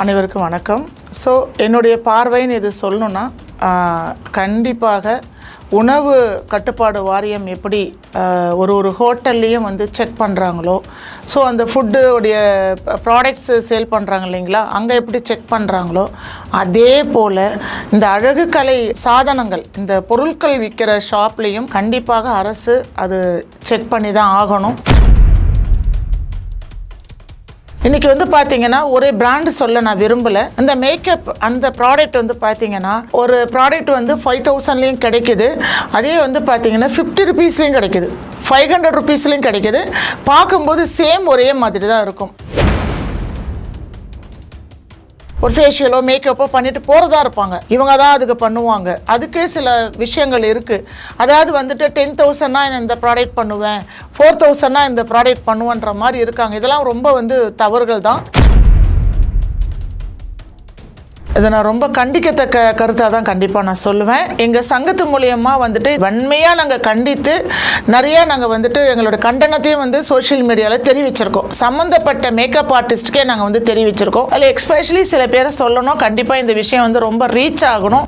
அனைவருக்கும் வணக்கம். ஸோ என்னுடைய பார்வைன்னு இது சொல்லணுன்னா கண்டிப்பாக உணவு கட்டுப்பாடு வாரியம் எப்படி ஒரு ஒரு ஹோட்டல்லையும் வந்து செக் பண்ணுறாங்களோ ஸோ அந்த ஃபுட்டு உடைய ப்ராடக்ட்ஸு சேல் பண்ணுறாங்க இல்லைங்களா அங்கே எப்படி செக் பண்ணுறாங்களோ அதே போல் இந்த அழகு கலை சாதனங்கள் இந்த பொருட்கள் விற்கிற ஷாப்லேயும் கண்டிப்பாக அரசு அது செக் பண்ணி தான் ஆகணும். இன்னைக்கு வந்து பார்த்தீங்கன்னா ஒரே பிராண்டு சொல்ல நான் விரும்பல. இந்த மேக்கப் அந்த ப்ராடக்ட் வந்து பார்த்தீங்கன்னா ஒரு ப்ராடக்ட் வந்து ஃபைவ் தௌசண்ட்லேயும் கிடைக்குது. அதே வந்து பார்த்தீங்கன்னா ஃபிஃப்டி ருபீஸ்லேயும் கிடைக்குது. ஃபைவ் ஹண்ட்ரட் ருபீஸ்லேயும் கிடைக்குது. பார்க்கும்போது சேம் ஒரே மாதிரி தான் இருக்கும். ஒரு ஃபேஷியலோ மேக்கப்போ பண்ணிட்டு போகிறதா இருப்பாங்க. இவங்க தான் அதுக்கு பண்ணுவாங்க. அதுக்கே சில விஷயங்கள் இருக்குது அதாவது வந்துட்டு டென் தௌசண்ட்னா நான் இந்த ப்ராடக்ட் பண்ணுவேன். ஃபோர் தௌசண்ட்னா இந்த ப்ராடக்ட் பண்ணுவேன்ற மாதிரி இருக்காங்க. இதெல்லாம் ரொம்ப வந்து தவறுகள் தான். இதை நான் ரொம்ப கண்டிக்கத்தக்க கருத்தாக தான் கண்டிப்பாக நான் சொல்லுவேன். எங்கள் சங்கத்து மூலியமாக வந்துட்டு வன்மையாக நாங்கள் கண்டித்து நிறையா நாங்கள் வந்துட்டு எங்களோட கண்டனத்தையும் வந்து சோஷியல் மீடியாவில் தெரிவிச்சிருக்கோம். சம்மந்தப்பட்ட மேக்கப் ஆர்டிஸ்ட்டுக்கே நாங்கள் வந்து தெரிவிச்சிருக்கோம். அதில் எக்ஸ்பெஷலி சில பேரை சொல்லணும். கண்டிப்பாக இந்த விஷயம் வந்து ரொம்ப ரீச் ஆகணும்.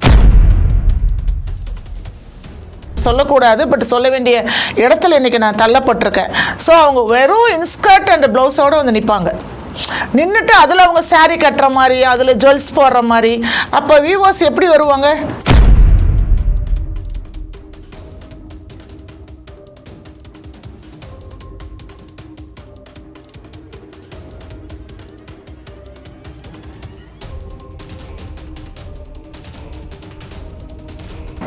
சொல்லக்கூடாது பட் சொல்ல வேண்டிய இடத்துல இன்னைக்கு நான் தள்ளப்பட்டிருக்கேன். ஸோ அவங்க வெறும் இன்ஸ்கர்ட் அண்ட் ப்ளவுஸோடு வந்து நிற்பாங்க நின்றுட்டு அதில் அவங்க saree கட்டுற மாதிரி அதில் ஜுவல்ஸ் போடுற மாதிரி. அப்போ வியூவர்ஸ் எப்படி வருவாங்க?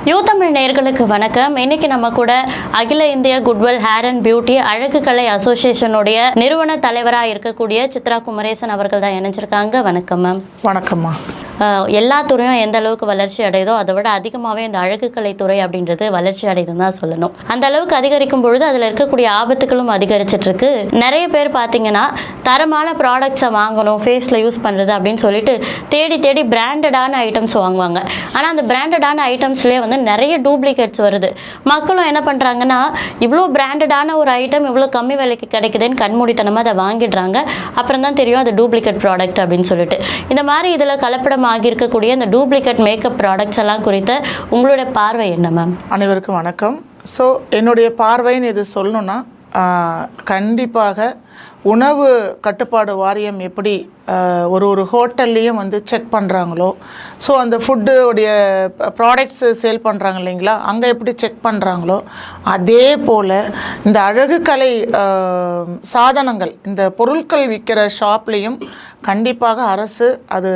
யூ தமிழ் நேயர்களுக்கு வணக்கம். இன்னைக்கு நம்ம கூட அகில இந்திய குட்வெல் ஹேர் அண்ட் பியூட்டி அழகு கலை அசோசியேஷனுடைய நிறுவன தலைவராக இருக்கக்கூடிய சித்ரா குமரேசன் அவர்கள் தான் இணைஞ்சிருக்காங்க. வணக்கம் மேம். வணக்கம்மா எல்லா துறையும் எந்த அளவுக்கு வளர்ச்சி அடையுதோ அதை விட அதிகமாகவே இந்த அழகு கலை துறை அப்படின்றது வளர்ச்சி அடையுதுன்னு தான் சொல்லணும். அந்த அளவுக்கு அதிகரிக்கும் பொழுது அதில் இருக்கக்கூடிய ஆபத்துகளும் அதிகரிச்சிட்டு இருக்கு. நிறைய பேர் பார்த்தீங்கன்னா தரமான ப்ராடக்ட்ஸை வாங்கணும் ஃபேஸில் யூஸ் பண்ணுறது அப்படின்னு சொல்லிட்டு தேடி தேடி பிராண்டடான ஐட்டம்ஸ் வாங்குவாங்க. ஆனால் அந்த பிராண்டடான ஐட்டம்ஸ்லேயே வந்து நிறைய டூப்ளிகேட்ஸ் வருது. மக்களும் என்ன பண்ணுறாங்கன்னா இவ்வளோ பிராண்டடான ஒரு ஐட்டம் இவ்வளோ கம்மி விலைக்கு கிடைக்குதுன்னு கண்மூடித்தனமாக அதை வாங்கிடுறாங்க. அப்புறம் தான் தெரியும் அது டூப்ளிகேட் ப்ராடக்ட் அப்படின்னு சொல்லிட்டு. இந்த மாதிரி இதில் கலப்படமாக ஆகியிருக்கக்கூடிய இந்த டூப்ளிகேட் மேக்கப் ப்ராடக்ட்ஸ் எல்லாம் குறித்த உங்களுடைய பார்வை என்ன மேம் அனைவருக்கும் வணக்கம். ஸோ என்னுடைய பார்வைன்னு இது சொல்லணும்னா கண்டிப்பாக உணவு கட்டுப்பாடு வாரியம் எப்படி ஒரு ஒரு ஹோட்டல்லையும் வந்து செக் பண்ணுறாங்களோ ஸோ அந்த ஃபுட்டு உடைய ப்ராடக்ட்ஸு சேல் பண்ணுறாங்க இல்லைங்களா? அங்கே எப்படி செக் பண்ணுறாங்களோ அதே போல் இந்த அழகு கலை சாதனங்கள் இந்த பொருட்கள் விற்கிற ஷாப்லேயும் கண்டிப்பாக அரசு அது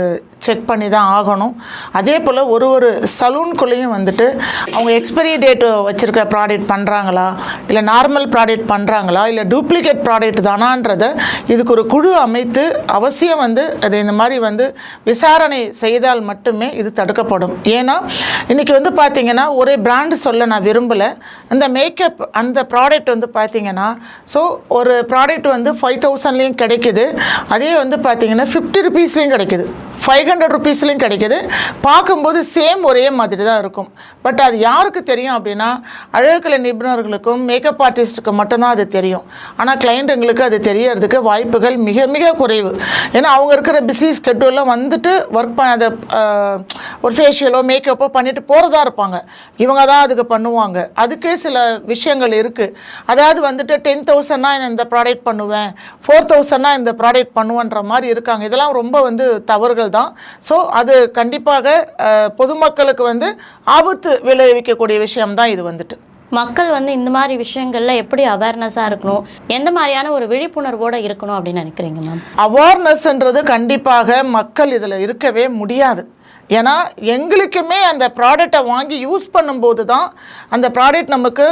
செக் பண்ணி தான் ஆகணும். அதே போல் ஒரு ஒரு சலூன்குள்ளேயும் வந்துட்டு அவங்க எக்ஸ்பைரி டேட் வச்சுருக்க ப்ராடக்ட் பண்ணுறாங்களா இல்லை நார்மல் ப்ராடக்ட் பண்ணுறாங்களா இல்லை டூப்ளிகேட் ப்ராடக்ட் தானான்றதை இதுக்கு ஒரு குழு அமைத்து அவசியம் வந்து அது இந்த மாதிரி வந்து விசாரணை செய்தால் மட்டுமே இது தடுக்கப்படும். ஏன்னா இன்றைக்கி வந்து பார்த்திங்கன்னா ஒரே பிராண்டு சொல்ல நான் விரும்பலை. இந்த மேக்கப் அந்த ப்ராடக்ட் வந்து பார்த்திங்கன்னா ஸோ ஒரு ப்ராடக்ட் வந்து ஃபைவ் தௌசண்ட்லேயும் கிடைக்குது. அதே வந்து பார்த்தீங்கன்னா ஃபிஃப்டி ருபீஸ்லேயும் கிடைக்குது. ஃபைவ் ஹண்ட்ரட் ருபீஸ்லேயும் கிடைக்குது. பார்க்கும்போது சேம் ஒரே மாதிரி தான் இருக்கும். பட் அது யாருக்கு தெரியும் அப்படின்னா அழகுக்கலை நிபுணர்களுக்கும் மேக்கப் ஆர்டிஸ்ட்டுக்கும் மட்டும்தான் அது தெரியும். ஆனால் கிளைண்ட்டுங்களுக்கு அது தெரியறதுக்கு வாய்ப்புகள் மிக மிக குறைவு. ஏன்னா அவங்க இருக்கிற பிஸி ஸ்கெட்யூலில் வந்துட்டு ஒர்க் பண்ண ஒரு ஃபேஷியலோ மேக்கப்போ பண்ணிட்டு போகிறதா இருப்பாங்க. இவங்க தான் அதுக்கு பண்ணுவாங்க. அதுக்கே சில விஷயங்கள் இருக்குது அதாவது வந்துட்டு டென் தௌசண்ட்னா நான் இந்த ப்ராடக்ட் பண்ணுவேன் ஃபோர் தௌசண்ட்னா இந்த ப்ராடக்ட் பண்ணுவேன்ற மாதிரி இருக்காங்க. இதெல்லாம் ரொம்ப வந்து தவறுகள் தான். ஸோ அது கண்டிப்பாக பொதுமக்களுக்கு வந்து ஆபத்து விளைவிக்கக்கூடிய விஷயம் தான் இது வந்துட்டு. மக்கள் வந்து இந்த மாதிரி விஷயங்கள்ல எப்படி அவேர்னஸாக இருக்கணும்? எந்த மாதிரியான ஒரு விழிப்புணர்வோட இருக்கணும் அப்படின்னு நினைக்கிறீங்க மேம் அவேர்னஸ்ன்றது கண்டிப்பாக மக்கள் இதில் இருக்கவே முடியாது. ஏன்னா எங்களுக்குமே அந்த ப்ராடக்டை வாங்கி யூஸ் பண்ணும்போது தான் அந்த ப்ராடக்ட் நமக்கு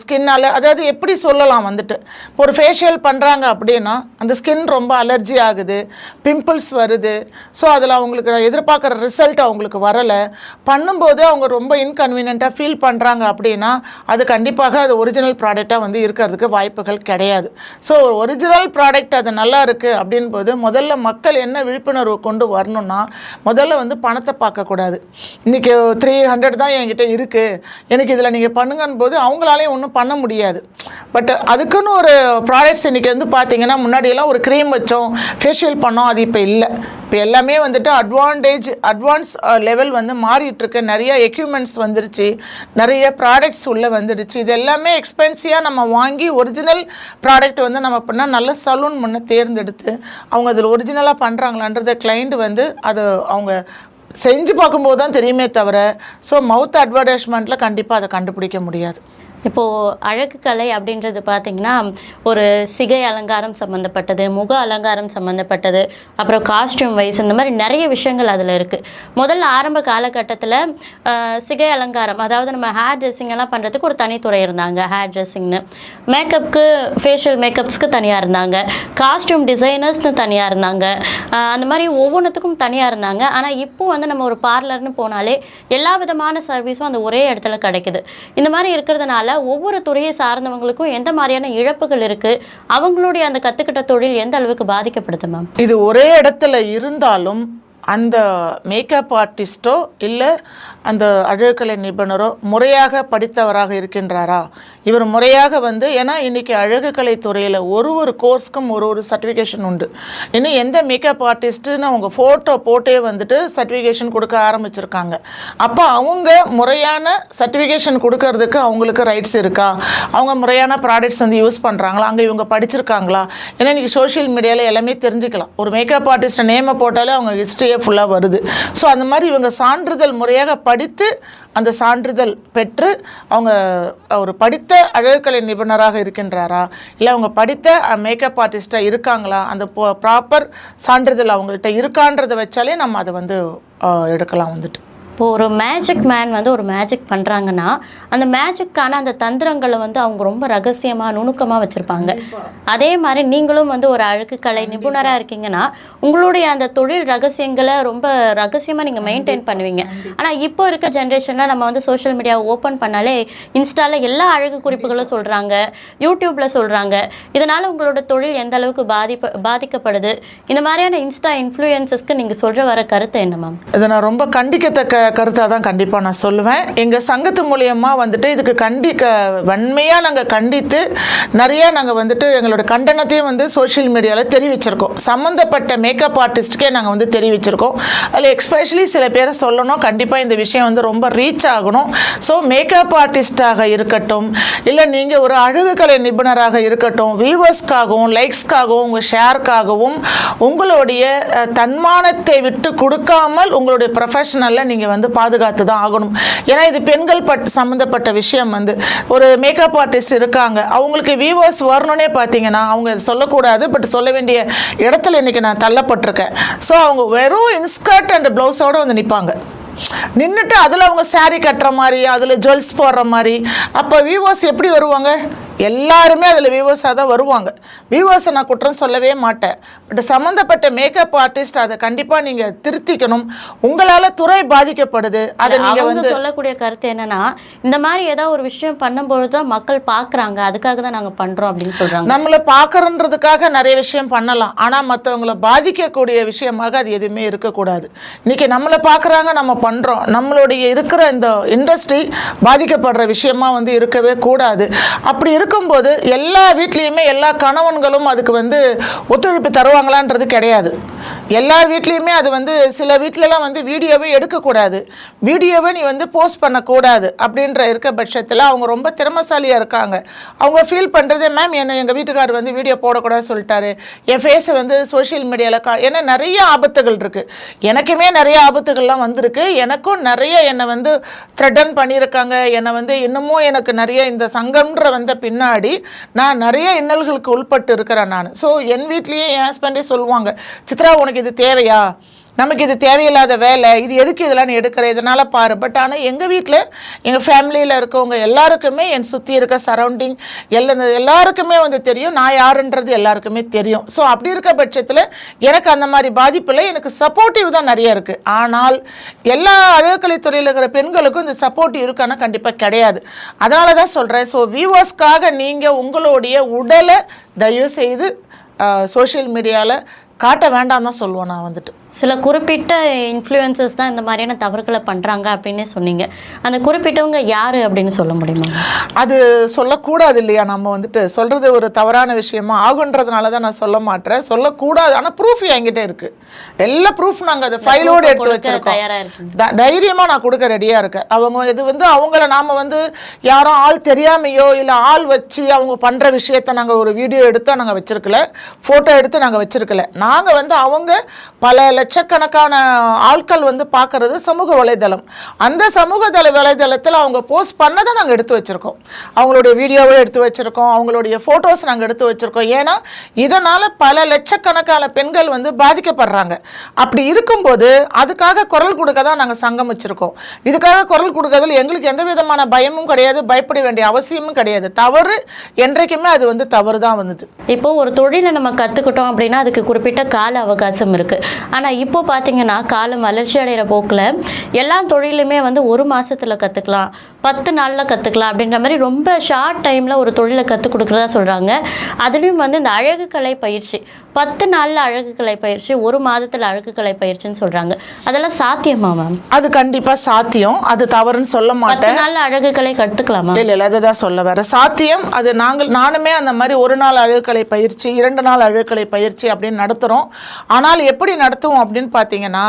ஸ்கின்னால் அதாவது எப்படி சொல்லலாம் வந்துட்டு இப்போ ஒரு ஃபேஷியல் பண்ணுறாங்க அப்படின்னா அந்த ஸ்கின் ரொம்ப அலர்ஜி ஆகுது பிம்பிள்ஸ் வருது. ஸோ அதில் அவங்களுக்கு எதிர்பார்க்குற ரிசல்ட் அவங்களுக்கு வரலை. பண்ணும்போது அவங்க ரொம்ப இன்கன்வீனியண்ட்டாக ஃபீல் பண்ணுறாங்க அப்படின்னா அது கண்டிப்பாக அது ஒரிஜினல் ப்ராடக்டாக வந்து இருக்கிறதுக்கு வாய்ப்புகள் கிடையாது. ஸோ ஒரு ஒரிஜினல் ப்ராடக்ட் அது நல்லா இருக்குது அப்படின் போது முதல்ல மக்கள் என்ன விழிப்புணர்வு கொண்டு வரணும்னா முதல்ல வந்து பணத்தை பணத்தை பார்க்கக்கூடாது. இன்றைக்கி த்ரீ ஹண்ட்ரட் தான் என்கிட்ட இருக்குது எனக்கு இதில் நீங்கள் பண்ணுங்கன்னு போது அவங்களாலையும் ஒன்றும் பண்ண முடியாது. பட் அதுக்குன்னு ஒரு ப்ராடக்ட்ஸ் இன்றைக்கி வந்து பார்த்தீங்கன்னா முன்னாடியெல்லாம் ஒரு க்ரீம் வச்சோம் ஃபேஷியல் பண்ணோம் அது இப்போ இல்லை. இப்போ எல்லாமே வந்துட்டு அட்வான்டேஜ் அட்வான்ஸ் லெவல் வந்து மாறிட்டுருக்கு. நிறைய எக்யூப்மெண்ட்ஸ் வந்துருச்சு. நிறைய ப்ராடக்ட்ஸ் உள்ளே வந்துடுச்சு. இது எல்லாமே எக்ஸ்பென்சிவாக நம்ம வாங்கி ஒரிஜினல் ப்ராடக்ட் வந்து நம்ம பண்ணால் நல்ல சலூன் முன்னே தேர்ந்தெடுத்து அவங்க அதில் ஒரிஜினலாக பண்ணுறாங்களான்றத கிளைண்ட் வந்து அதை அவங்க செஞ்சு பார்க்கும்போது தான் தெரியுமே தவிர ஸோ மவுத் அட்வர்டைஸ்மெண்ட்டில் கண்டிப்பாக அதை கண்டுபிடிக்க முடியாது. இப்போது அழகு கலை அப்படின்றது பார்த்தீங்கன்னா ஒரு சிகை அலங்காரம் சம்மந்தப்பட்டது முக அலங்காரம் சம்மந்தப்பட்டது அப்புறம் காஸ்டியூம் வைஸ் இந்த மாதிரி நிறைய விஷயங்கள் அதில் இருக்குது முதல்ல ஆரம்ப காலகட்டத்தில் சிகை அலங்காரம் அதாவது நம்ம ஹேர் ட்ரெஸ்ஸிங் எல்லாம் பண்ணுறதுக்கு ஒரு தனித்துறை இருந்தாங்க ஹேர் ட்ரெஸ்ஸிங்னு மேக்கப்புக்கு ஃபேஷியல் மேக்கப்ஸ்க்கு தனியாக இருந்தாங்க காஸ்டியூம் டிசைனர்ஸ்னு தனியாக இருந்தாங்க அந்த மாதிரி ஒவ்வொன்றுத்துக்கும் தனியாக இருந்தாங்க. ஆனால் இப்போ வந்து நம்ம ஒரு பார்லர்னு போனாலே எல்லா விதமான சர்வீஸும் அந்த ஒரே இடத்துல கிடைக்குது. இந்த மாதிரி இருக்கிறதுனால ஒவ்வொரு துறையை சார்ந்தவங்களுக்கும் எந்த மாதிரியான இழப்புகள் இருக்குது அவங்களுடைய அந்த கற்றுக்கிட்ட தொழில் எந்த அளவுக்கு பாதிக்கப்படுது மேம்? இது ஒரே இடத்துல இருந்தாலும் அந்த மேக்கப் ஆர்டிஸ்ட்டோ இல்லை அந்த அழகுக்கலை நிபுணரோ முறையாக படித்தவராக இருக்கின்றாரா? இவர் முறையாக வந்து ஏன்னா இன்றைக்கி அழகுக்கலை துறையில் ஒரு ஒரு கோர்ஸ்க்கும் ஒரு ஒரு சர்டிஃபிகேஷன் உண்டு. இன்னும் எந்த மேக்கப் ஆர்டிஸ்ட்டுன்னு அவங்க ஃபோட்டோ போட்டே வந்துட்டு சர்டிஃபிகேஷன் கொடுக்க ஆரம்பிச்சிருக்காங்க. அப்போ அவங்க முறையான சர்டிஃபிகேஷன் கொடுக்கறதுக்கு அவங்களுக்கு ரைட்ஸ் இருக்கா? அவங்க முறையான ப்ராடக்ட்ஸ் வந்து யூஸ் பண்ணுறாங்களா அங்கே இவங்க படிச்சிருக்காங்களா? ஏன்னா இன்றைக்கி சோஷியல் மீடியாவில் எல்லாமே தெரிஞ்சுக்கலாம். ஒரு மேக்கப் ஆர்டிஸ்ட்டை நேமை போட்டாலே அவங்க ஹிஸ்ட்ரியே ஃபுல்லாக வருது. ஸோ அந்த மாதிரி இவங்க சான்றிதழ் முறையாக படித்து அந்த சான்றிதழ் பெற்று அவங்க ஒரு படித்த அழகுக்கலை நிபுணராக இருக்கின்றாரா? இல்லை அவங்க படித்த மேக்கப் ஆர்டிஸ்ட்டாக இருக்காங்களா? அந்த ப்ராப்பர் சான்றிதழ் அவங்கள்ட்ட இருக்கான்றதை வச்சாலே நம்ம அதை வந்து எடுக்கலாம் வந்துட்டு. இப்போ ஒரு மேஜிக் மேன் வந்து ஒரு மேஜிக் பண்ணுறாங்கன்னா அந்த மேஜிக்கான அந்த தந்திரங்களை வந்து அவங்க ரொம்ப ரகசியமாக நுணுக்கமாக வச்சுருப்பாங்க. அதே மாதிரி நீங்களும் வந்து ஒரு அழகு கலை நிபுணராக இருக்கீங்கன்னா உங்களுடைய அந்த தொழில் ரகசியங்களை ரொம்ப ரகசியமாக நீங்கள் மெயின்டைன் பண்ணுவீங்க. ஆனால் இப்போ இருக்க ஜென்ரேஷனில் நம்ம வந்து சோஷியல் மீடியாவை ஓப்பன் பண்ணாலே இன்ஸ்டாவில் எல்லா அழகு குறிப்புகளும் சொல்கிறாங்க யூடியூப்பில் சொல்கிறாங்க இதனால் உங்களோட தொழில் எந்த அளவுக்கு பாதிப்பு பாதிக்கப்படுது? இந்த மாதிரியான இன்ஸ்டா இன்ஃப்ளூயன்சஸ்க்கு நீங்கள் சொல்கிற வர கருத்து என்ன மேம் இதை நான் ரொம்ப கண்டிக்கத்தக்க கருத்தாக தான் கண்டிப்பாக நான் சொல்லுவேன். எங்கள் சங்கத்து மூலியமாக வந்துட்டு இதுக்கு கண்டிக்க வன்மையாக நாங்கள் கண்டித்து நிறையா நாங்கள் வந்துட்டு எங்களோட கண்டனத்தையும் வந்து சோஷியல் மீடியாவில் தெரிவிச்சிருக்கோம். சம்மந்தப்பட்ட மேக்கப் ஆர்டிஸ்ட்டுக்கே நாங்கள் வந்து தெரிவிச்சிருக்கோம். அதில் எக்ஸ்பெஷலி சில பேரை சொல்லணும். கண்டிப்பாக இந்த விஷயம் வந்து ரொம்ப ரீச் ஆகணும். ஸோ மேக்கப் ஆர்டிஸ்டாக இருக்கட்டும் இல்லை நீங்கள் ஒரு அழகுக்கலை நிபுணராக இருக்கட்டும் வியூவர்ஸ்க்காகவும் லைக்ஸ்க்காகவும் உங்கள் ஷேர்க்காகவும் உங்களுடைய தன்மானத்தை விட்டு கொடுக்காமல் உங்களுடைய ப்ரொஃபஷனலில் நீங்கள் வந்து பாதுகாத்து தான் ஆகணும். ஏன்னா இது பெண்கள் பட் சம்மந்தப்பட்ட விஷயம் வந்து ஒரு மேக்கப் ஆர்டிஸ்ட் இருக்காங்க. அவங்களுக்கு வியூவர்ஸ் வரணுன்னே பார்த்தீங்கன்னா அவங்க சொல்லக்கூடாது. பட் சொல்ல வேண்டிய இடத்துல இன்றைக்கி நான் தள்ளப்பட்டிருக்கேன். ஸோ அவங்க வெறும் இன்ஸ்கர்ட் அண்ட் ப்ளவுஸோடு வந்து நிற்பாங்க நின்றுட்டு அதில் அவங்க சாரீ கட்டுற மாதிரி அதில் ஜுவல்ஸ் போடுற மாதிரி அப்போ வியூவர்ஸ் எப்படி வருவாங்க? எல்லாருமே அதில் வியூவர்ஸாக தான் வருவாங்க. வியூவர்ஸை நான் குற்றம் சொல்லவே மாட்டேன். பட் சம்மந்தப்பட்ட மேக்கப் ஆர்டிஸ்ட் அதை கண்டிப்பாக நீங்கள் திருத்திக்கணும். உங்களால் துறை பாதிக்கப்படுது. அதை நீங்கள் வந்து சொல்லக்கூடிய கருத்து என்னன்னா இந்த மாதிரி ஏதாவது ஒரு விஷயம் பண்ணும்பொழுது தான் மக்கள் பார்க்குறாங்க அதுக்காக தான் நாங்கள் பண்ணுறோம் அப்படின்னு சொல்கிறாங்க நம்மளை பார்க்கறன்றதுக்காக நிறைய விஷயம் பண்ணலாம். ஆனால் மற்றவங்கள பாதிக்கக்கூடிய விஷயமாக அது எதுவுமே இருக்கக்கூடாது. இன்னைக்கு நம்மளை பார்க்குறாங்க நம்ம பண்ணுறோம் நம்மளுடைய இருக்கிற இந்த இண்டஸ்ட்ரி பாதிக்கப்படுற விஷயமா வந்து இருக்கவே கூடாது. அப்படி இருக்கும்போது எல்லா வீட்லேயுமே எல்லா கணவன்களும் அதுக்கு வந்து ஒத்துழைப்பு தருவாங்களான்றது கிடையாது. எல்லார் வீட்லேயுமே அது வந்து சில வீட்டிலலாம் வந்து வீடியோவே எடுக்கக்கூடாது. வீடியோவை நீ வந்து போஸ்ட் பண்ணக்கூடாது அப்படின்ற இருக்க பட்சத்தில் அவங்க ரொம்ப திறமசாலியாக இருக்காங்க. அவங்க ஃபீல் பண்ணுறதே மேம் என்னை எங்கள் வீட்டுக்காரர் வந்து வீடியோ போடக்கூடாது சொல்லிட்டாரு. என் ஃபேஸை வந்து சோஷியல் மீடியாவில் கா ஏன்னா நிறைய ஆபத்துகள் இருக்குது எனக்குமே நிறைய ஆபத்துகள்லாம் வந்திருக்கு. எனக்கும் நிறைய என்னை வந்து த்ரெட்டன் பண்ணியிருக்காங்க. என்னை வந்து இன்னமும் எனக்கு நிறைய இந்த சங்கம்ன்ற வந்த பின்னாடி நான் நிறைய இன்னல்களுக்கு உள்பட்டு இருக்கிறேன் நான். ஸோ என் வீட்லேயே என் ஹஸ்பண்டே சொல்லுவாங்க சித்ரா உனக்கு இது தேவையா? நமக்கு இது தேவையில்லாத வேலை இது எதுக்கு இதெல்லாம் நீ எடுக்கிற? இதனால் பாரு. பட் ஆனால் எங்கள் வீட்டில் எங்கள் ஃபேமிலியில் இருக்கவங்க எல்லாருக்குமே என் சுற்றி இருக்க சரௌண்டிங் எல்லா எல்லாருக்குமே வந்து தெரியும். நான் யாருன்றது எல்லாருக்குமே தெரியும். ஸோ அப்படி இருக்க பட்சத்தில் எனக்கு அந்த மாதிரி பாதிப்பில் எனக்கு சப்போர்ட்டிவ் தான் நிறைய இருக்குது ஆனால் எல்லா அழகுக்கலை துறையில் இருக்கிற பெண்களுக்கும் இந்த சப்போர்ட்டிவ் இருக்கானா கண்டிப்பாக கிடையாது. அதனால தான் சொல்கிறேன் ஸோ வியூவர்ஸ்க்காக நீங்கள் உங்களுடைய உடலை தயவு செய்து சோஷியல் மீடியாவில் காட்ட வேண்டாம் தான் சொல்லுவேன் நான் வந்துட்டு. சில குறிப்பிட்ட இன்ஃப்ளூயன்சஸ் தான் இந்த மாதிரியான தவறுகளை பண்ணுறாங்க அப்படின்னு சொன்னீங்க. அந்த குறிப்பிட்டவங்க யார் அப்படின்னு சொல்ல முடியுமா? அது சொல்லக்கூடாது இல்லையா? நம்ம வந்துட்டு சொல்கிறது ஒரு தவறான விஷயமா ஆகுன்றதுனால தான் நான் சொல்ல மாட்டேன் சொல்லக்கூடாது. ஆனால் ப்ரூஃப் என்கிட்ட இருக்குது எல்லா ப்ரூஃப் நாங்கள் அதை ஃபைலோடு எடுத்து வச்சுருக்கோம். தயாரா இருக்கீங்க த- தைரியமா நான் கொடுக்க ரெடியா இருக்கேன். அவங்க இது வந்து அவங்கள நாம வந்து யாரும் ஆள் தெரியாமையோ இல்ல ஆள் வச்சு அவங்க பண்ற விஷயத்த நாங்க ஒரு வீடியோ எடுத்து நாங்க வச்சிருக்கல. போட்டோ எடுத்து நாங்க வச்சிருக்கல. நாங்கள் வந்து அவங்க பல லட்சக்கணக்கான ஆட்கள் வந்து பார்க்குறது சமூக வலைதளம். அந்த சமூக தள வலைதளத்தில் அவங்க போஸ்ட் பண்ணதை நாங்கள் எடுத்து வச்சிருக்கோம். அவங்களுடைய வீடியோவை எடுத்து வச்சுருக்கோம். அவங்களுடைய ஃபோட்டோஸ் நாங்கள் எடுத்து வச்சுருக்கோம். ஏன்னா இதனால் பல லட்சக்கணக்கான பெண்கள் வந்து பாதிக்கப்படுறாங்க. அப்படி இருக்கும்போது அதுக்காக குரல் கொடுக்க தான் நாங்கள் சங்கம் வச்சுருக்கோம். இதுக்காக குரல் கொடுக்கறதுல எங்களுக்கு எந்த விதமான பயமும் கிடையாது பயப்பட வேண்டிய அவசியமும் கிடையாது. தவறு என்றைக்குமே அது வந்து தவறு தான் வந்தது. இப்போ ஒரு தொழிலை நம்ம கற்றுக்கிட்டோம் அப்படின்னா அதுக்கு குறிப்பிட்ட கால அவகாசம் இருக்குது ஆனால் இப்போ பார்த்தீங்கன்னா காலம் வளர்ச்சி அடைகிற போக்கில் எல்லா தொழிலுமே வந்து ஒரு மாசத்துல கற்றுக்கலாம் பத்து நாளில் கற்றுக்கலாம் அப்படின்ற மாதிரி ரொம்ப ஷார்ட் டைமில் ஒரு தொழிலை கற்றுக் கொடுக்குறதா சொல்கிறாங்க அதுலேயும் வந்து இந்த அழகு கலை பயிற்சி பத்து நாளில் அழகு கலை பயிற்சி ஒரு மாதத்தில் அழகு கலை பயிற்சின்னு சொல்கிறாங்க அதெல்லாம் சாத்தியமா மேம் அது கண்டிப்பாக சாத்தியம். அது தவறுன்னு சொல்ல மாட்டேன். நாளில் அழகு கலை கற்றுக்கலாமா இல்லை இல்லை அதை தான் சொல்ல வர. சாத்தியம் அது நாங்கள் நானுமே அந்த மாதிரி ஒரு நாள் அழகுக்கலை பயிற்சி இரண்டு நாள் அழகுக்கலை பயிற்சி அப்படின்னு நடத்துகிறோம் ஆனால் எப்படி நடத்துவோம் அப்படின்னு பார்த்தீங்கன்னா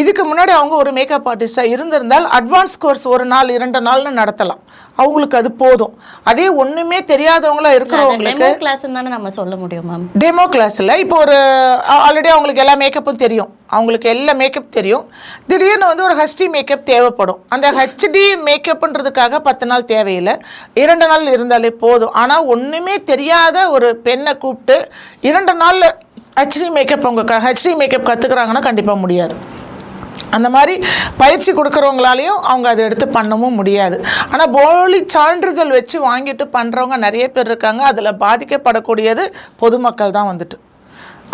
இதுக்கு முன்னாடி அவங்க ஒரு மேக்கப் ஆர்டிஸ்டாக இருந்திருந்தால் அட்வான்ஸ் கோர்ஸ் ஒரு நாள் இரண்டு நாள்னு நடத்தலாம். அவங்களுக்கு அது போதும். அதே ஒன்றுமே தெரியாதவங்களா இருக்கிறவங்களுக்கு டெமோ தானே நம்ம சொல்ல முடியும் மேம் டெமோ கிளாஸில் இப்போ ஒரு ஆல்ரெடி அவங்களுக்கு எல்லா மேக்கப்பும் தெரியும். அவங்களுக்கு எல்லா மேக்கப் தெரியும். திடீர்னு வந்து ஒரு ஹச்டி மேக்கப் தேவைப்படும். அந்த ஹச்டி மேக்கப்ன்றதுக்காக பத்து நாள் தேவையில்லை. இரண்டு நாள் இருந்தாலே போதும். ஆனால் ஒன்றுமே தெரியாத ஒரு பெண்ணை கூப்பிட்டு இரண்டு நாளில் ஹச்டி மேக்கப் அவங்க ஹச்டி மேக்கப் கற்றுக்குறாங்கன்னா கண்டிப்பாக முடியாது. அந்த மாதிரி பயிற்சி கொடுக்குறவங்களாலையும் அவங்க அதை எடுத்து பண்ணவும் முடியாது. ஆனால் போலி சான்றிதழ் வச்சு வாங்கிட்டு பண்ணுறவங்க நிறைய பேர் இருக்காங்க. அதில் பாதிக்கப்படக்கூடியது பொதுமக்கள் தான் வந்துட்டு.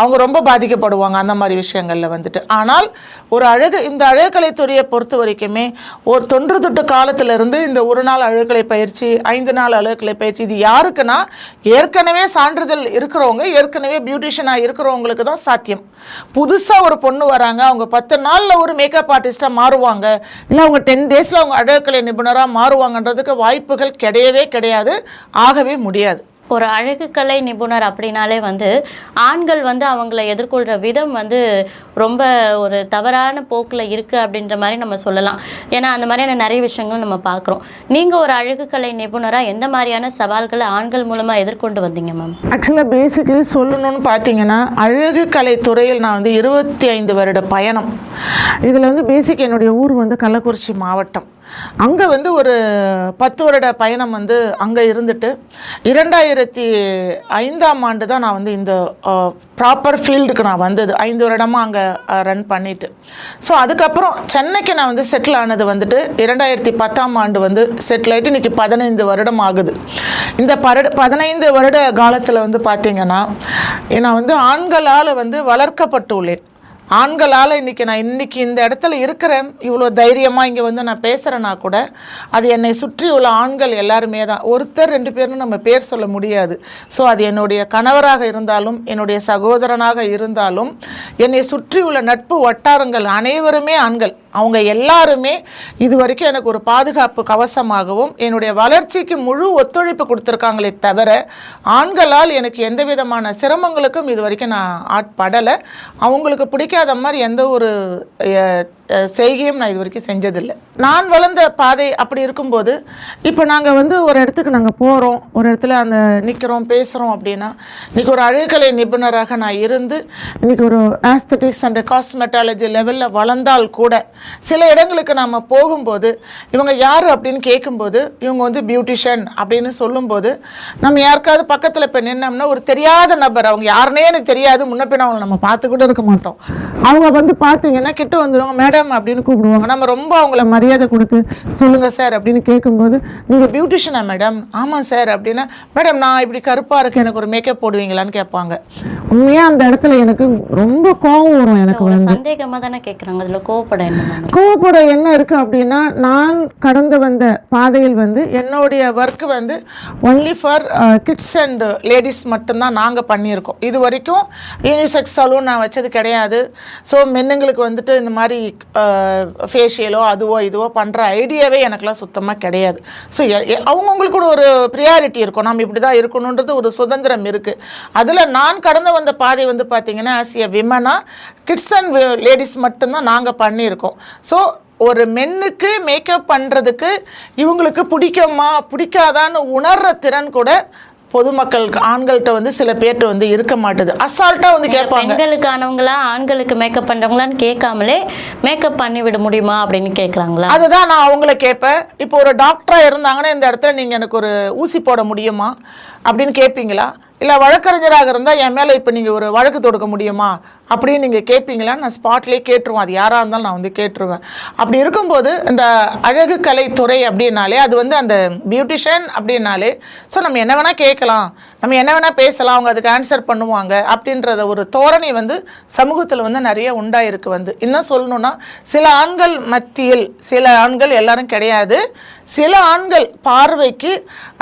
அவங்க ரொம்ப பாதிக்கப்படுவாங்க அந்த மாதிரி விஷயங்களில் வந்துட்டு. ஆனால் ஒரு அழகு இந்த அழகுக்கலைத்துறையை பொறுத்த வரைக்குமே ஒரு தொன்று தொட்டு காலத்திலிருந்து இந்த ஒரு நாள் அழகுக்கலை பயிற்சி ஐந்து நாள் அழகுக்கலை பயிற்சி இது யாருக்குன்னா ஏற்கனவே சான்றிதழ் இருக்கிறவங்க ஏற்கனவே பியூட்டிஷியனாக இருக்கிறவங்களுக்கு தான் சாத்தியம். புதுசாக ஒரு பொண்ணு வராங்க அவங்க பத்து நாளில் ஒரு மேக்கப் ஆர்டிஸ்ட்டாக மாறுவாங்க. இல்லை அவங்க டென் டேஸில் அவங்க அழகுக்கலை நிபுணராக மாறுவாங்கன்றதுக்கு வாய்ப்புகள் கிடையவே கிடையாது ஆகவே முடியாது. ஒரு அழகு கலை நிபுணர் அப்படின்னாலே வந்து ஆண்கள் வந்து அவங்கள எதிர்கொள்கிற விதம் வந்து ரொம்ப ஒரு தவறான போக்கில் இருக்குது அப்படின்ற மாதிரி நம்ம சொல்லலாம். ஏன்னா அந்த மாதிரியான நிறைய விஷயங்கள் நம்ம பார்க்குறோம். நீங்கள் ஒரு அழகு கலை நிபுணராக எந்த மாதிரியான சவால்களை ஆண்கள் மூலமாக எதிர்கொண்டு வந்தீங்க மேம் ஆக்சுவலாக பேசிக்கலி சொல்லணும்னு பார்த்தீங்கன்னா அழகு கலை துறையில் நான் வந்து இருபத்தி ஐந்து வருட பயணம். இதில் வந்து பேசிக் என்னுடைய ஊர் வந்து கள்ளக்குறிச்சி மாவட்டம். அங்கே வந்து ஒரு பத்து வருட பயணம் வந்து அங்கே இருந்துட்டு இரண்டாயிரத்தி ஐந்தாம் ஆண்டு தான் நான் வந்து இந்த ப்ராப்பர் ஃபீல்டுக்கு நான் வந்தது. ஐந்து வருடமாக அங்கே ரன் பண்ணிட்டு. ஸோ அதுக்கப்புறம் சென்னைக்கு நான் வந்து செட்டில் ஆனது வந்துட்டு இரண்டாயிரத்தி பத்தாம் ஆண்டு வந்து செட்டில் ஆகிட்டு இன்றைக்கி பதினைந்து வருடம் ஆகுது. இந்த பர பதினைந்து வருட காலத்தில் வந்து பார்த்திங்கன்னா நான் வந்து ஆண்களால் வந்து வளர்க்கப்பட்டுள்ளேன். ஆண்களால் இன்றைக்கி நான் இன்றைக்கி இந்த இடத்துல இருக்கிறேன். இவ்வளோ தைரியமாக இங்கே வந்து நான் பேசுகிறேன்னா கூட அது என்னை சுற்றி உள்ள ஆண்கள் எல்லாருமே தான். ஒருத்தர் ரெண்டு பேர்னு நம்ம பேர் சொல்ல முடியாது. ஸோ அது என்னுடைய கணவராக இருந்தாலும் என்னுடைய சகோதரனாக இருந்தாலும் என்னை சுற்றி உள்ள நட்பு வட்டாரங்கள் அனைவருமே ஆண்கள். அவங்க எல்லாருமே இது வரைக்கும் எனக்கு ஒரு பாதுகாப்பு கவசமாகவும் என்னுடைய வளர்ச்சிக்கு முழு ஒத்துழைப்பு கொடுத்துருக்காங்களே தவிர ஆண்களால் எனக்கு எந்த விதமான சிரமங்களுக்கும் இது வரைக்கும் நான் ஆட்படலை. அவங்களுக்கு பிடிக்காத மாதிரி எந்த ஒரு செய்கையும் நான் இது வரைக்கும் செஞ்சதில்லை. நான் வளர்ந்த பாதை அப்படி இருக்கும்போது இப்போ நாங்கள் வந்து ஒரு இடத்துக்கு நாங்கள் போகிறோம் ஒரு இடத்துல அந்த நிற்கிறோம் பேசுகிறோம் அப்படின்னா இன்றைக்கி ஒரு அழகுக்கலை நிபுணராக நான் இருந்து இன்றைக்கி ஒரு ஆஸ்தட்டிக்ஸ் அண்ட் காஸ்மெட்டாலஜி லெவலில் வளர்ந்தால் கூட சில இடங்களுக்கு நாம் போகும்போது இவங்க யார் அப்படின்னு கேட்கும்போது இவங்க வந்து பியூட்டிஷியன் அப்படின்னு சொல்லும்போது நம்ம யாருக்காவது பக்கத்தில் இப்போ நின்னோம்னா ஒரு தெரியாத நபர் அவங்க யாருனே எனக்கு தெரியாது முன்ன பின்ன அவங்களை நம்ம பார்த்து கூட இருக்க மாட்டோம். அவங்க வந்து பார்த்தீங்கன்னா கிட்ட வந்துடுவாங்க மேடம் மேடம் அப்படின்னு கூப்பிடுவாங்க. நம்ம ரொம்ப அவங்கள மரியாதை கொடுத்து சொல்லுங்க சார் அப்படின்னு கேட்கும்போது நீங்கள் பியூட்டிஷியனா மேடம்? ஆமாம் சார் அப்படின்னா மேடம் நான் இப்படி கருப்பாக இருக்கு எனக்கு ஒரு மேக்கப் போடுவீங்களான்னு கேட்பாங்க. உண்மையாக அந்த இடத்துல எனக்கு ரொம்ப கோவம் வரும் எனக்கு ஒரு சந்தேகமா தானே கேக்குறாங்க அதுல கோவப்பட என்ன கோவப்பட என்ன இருக்கு அப்படின்னா நான் கடந்து வந்த பாதையில் வந்து என்னுடைய ஒர்க் வந்து only for kids and ladies மட்டும்தான் நாங்கள் பண்ணியிருக்கோம். இது வரைக்கும் யூனிசெக்ஸ் சலூன் நான் வச்சது கிடையாது. ஸோ மென்னுங்களுக்கு வந்துட்டு இந்த மாதிரி ஃபேஷியலோ அதுவோ இதுவோ பண்ணுற ஐடியாவே எனக்குலாம் சுத்தமாக கிடையாது. ஸோ அவங்கவுங்களுக்கு கூட ஒரு ப்ரியாரிட்டி இருக்கும். நம்ம இப்படி தான் இருக்கணுன்றது ஒரு சுதந்திரம் இருக்குது அதில் நான் கடந்து வந்த பாதை வந்து பார்த்திங்கன்னா ஆஸ் எ விமனாக கிட்ஸ் அண்ட் லேடிஸ் மட்டும்தான் நாங்கள் பண்ணியிருக்கோம். ஸோ ஒரு மென்னுக்கு மேக்கப் பண்ணுறதுக்கு இவங்களுக்கு பிடிக்குமா பிடிக்காதான்னு உணர்கிற திறன் கூட பொதுமக்களுக்கு ஆண்கள்கிட்ட வந்து சில பேர்கிட்ட வந்து இருக்க மாட்டுது. அசால்ட்டாக வந்து கேட்பாங்க. பெண்களுக்கானவங்களா ஆண்களுக்கு மேக்கப் பண்றவங்களான்னு கேட்காமலே மேக்கப் பண்ணி விட முடியுமா அப்படின்னு கேக்குறாங்களா அதுதான் நான் அவங்கள கேட்பேன். இப்போ ஒரு டாக்டராக இருந்தாங்கன்னா இந்த இடத்துல நீங்கள் எனக்கு ஒரு ஊசி போட முடியுமா? அப்படின்னு கேட்பீங்களா இல்லை வழக்கறிஞராக இருந்தால் என் மேலே இப்போ நீங்கள் ஒரு வழக்கு தொடுக்க முடியுமா? அப்படின்னு நீங்கள் கேட்பீங்களா நான் ஸ்பாட்லேயே கேட்டுருவேன். அது யாராக இருந்தாலும் நான் வந்து கேட்டுருவேன். அப்படி இருக்கும்போது இந்த அழகு கலைத்துறை அப்படின்னாலே அது வந்து அந்த பியூட்டிஷியன் அப்படின்னாலே ஸோ நம்ம என்ன வேணால் கேட்கலாம். நம்ம என்ன வேணால் பேசலாம். அவங்க அதுக்கு ஆன்சர் பண்ணுவாங்க. அப்படின்றத ஒரு தோரணை வந்து சமூகத்தில் வந்து நிறைய உண்டாயிருக்கு வந்து. இன்னும் சொல்லணும்னா சில ஆண்கள் மத்தியில் சில ஆண்கள் எல்லாரும் கிடையாது. சில ஆண்கள் பார்வைக்கு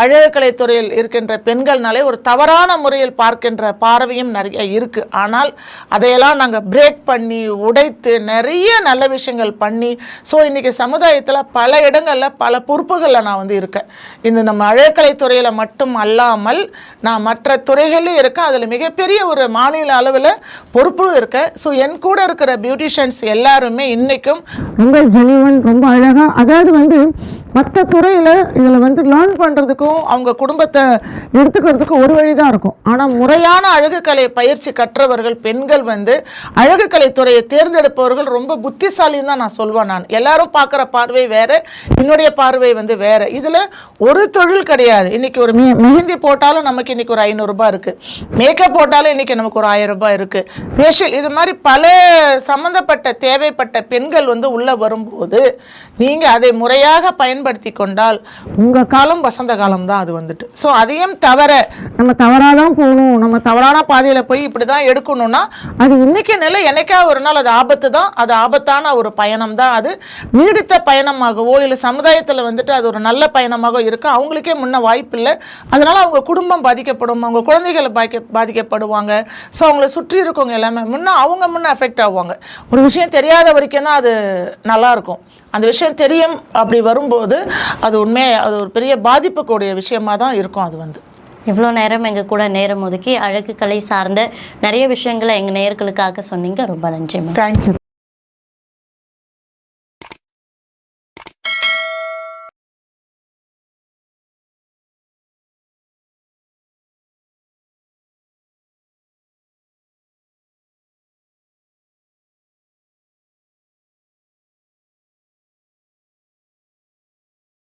அழகு கலைத்துறையில் இருக்கின்ற பெண்கள்னாலே ஒரு தவறான முறையில் பார்க்கின்ற பார்வையும் நிறைய இருக்குது ஆனால் அதையெல்லாம் நாங்கள் பிரேக் பண்ணி உடைத்து நிறைய நல்ல விஷயங்கள் பண்ணி ஸோ இன்றைக்கி சமுதாயத்தில் பல இடங்களில் பல பொறுப்புகளில் நான் வந்து இருக்கேன். இந்த நம்ம அழகுக்கலைத்துறையில் மட்டும் அல்லாமல் நான் மற்ற துறைகளிலும் இருக்கேன். அதில் மிகப்பெரிய ஒரு மாநில அளவில் பொறுப்பும் இருக்கேன். ஸோ என் கூட இருக்கிற பியூட்டிஷியன்ஸ் எல்லாருமே இன்றைக்கும் ரொம்ப ஜெனிவன் ரொம்ப அழகாக அதாவது வந்து மற்ற துறையில் இதில் வந்து லேர்ன் பண்ணுறதுக்கும் அவங்க குடும்பத்தை எடுத்துக்கிறதுக்கும் ஒரு வழி தான் இருக்கும். ஆனால் முறையான அழகுக்கலை பயிற்சி கற்றவர்கள் பெண்கள் வந்து அழகுக்கலை துறையை தேர்ந்தெடுப்பவர்கள் ரொம்ப புத்திசாலின்னு தான் நான் சொல்வேன் நான். எல்லாரும் பார்க்குற பார்வை வேறு என்னுடைய பார்வை வந்து வேறு. இதில் ஒரு தொழில் கிடையாது. இன்றைக்கி ஒரு மெ மெஹந்தி போட்டாலும் நமக்கு இன்றைக்கி ஒரு ஐநூறுரூபா இருக்குது மேக்கப் போட்டாலும் இன்றைக்கி நமக்கு ஒரு ஆயிரம் ரூபாய் இருக்குது ஃபேஷியல் இது மாதிரி பல சம்மந்தப்பட்ட தேவைப்பட்ட பெண்கள் வந்து உள்ளே வரும்போது நீங்கள் அதை முறையாக பயன் பயன்படுத்தி கொண்டால் உங்கள் காலம் வசந்த காலம் தான் அது வந்துட்டு. ஸோ அதையும் தவிர நம்ம தவறாக தான் போகணும். நம்ம தவறான பாதையில் போய் இப்படி தான் எடுக்கணும்னா அது இன்றைக்கி நிலை என்னைக்கா ஒரு நாள் அது ஆபத்து தான் அது ஆபத்தான ஒரு பயணம் தான் அது. நீடித்த பயணமாகவோ இல்லை சமுதாயத்தில் வந்துட்டு அது ஒரு நல்ல பயணமாக இருக்கும் அவங்களுக்கே முன்ன வாய்ப்பு இல்லை அவங்க குடும்பம் பாதிக்கப்படும். அவங்க குழந்தைகள் பாதிக்க பாதிக்கப்படுவாங்க. ஸோ அவங்கள சுற்றி இருக்கவங்க எல்லாமே முன்ன அவங்க முன்ன அஃபெக்ட் ஆவாங்க. ஒரு விஷயம் தெரியாத வரைக்கும் தான் அது நல்லா இருக்கும். அந்த விஷயம் தெரியும் அப்படி வரும்போது அது உண்மையாக அது ஒரு பெரிய பாதிப்புக்கூடிய விஷயமா தான் இருக்கும் அது வந்து. இவ்வளோ நேரம் எங்கள் கூட நேரம் ஒதுக்கி அழகு கலை சார்ந்த நிறைய விஷயங்களை எங்கள் நேயர்களுக்காக சொன்னீங்க. ரொம்ப நன்றி தேங்க்யூ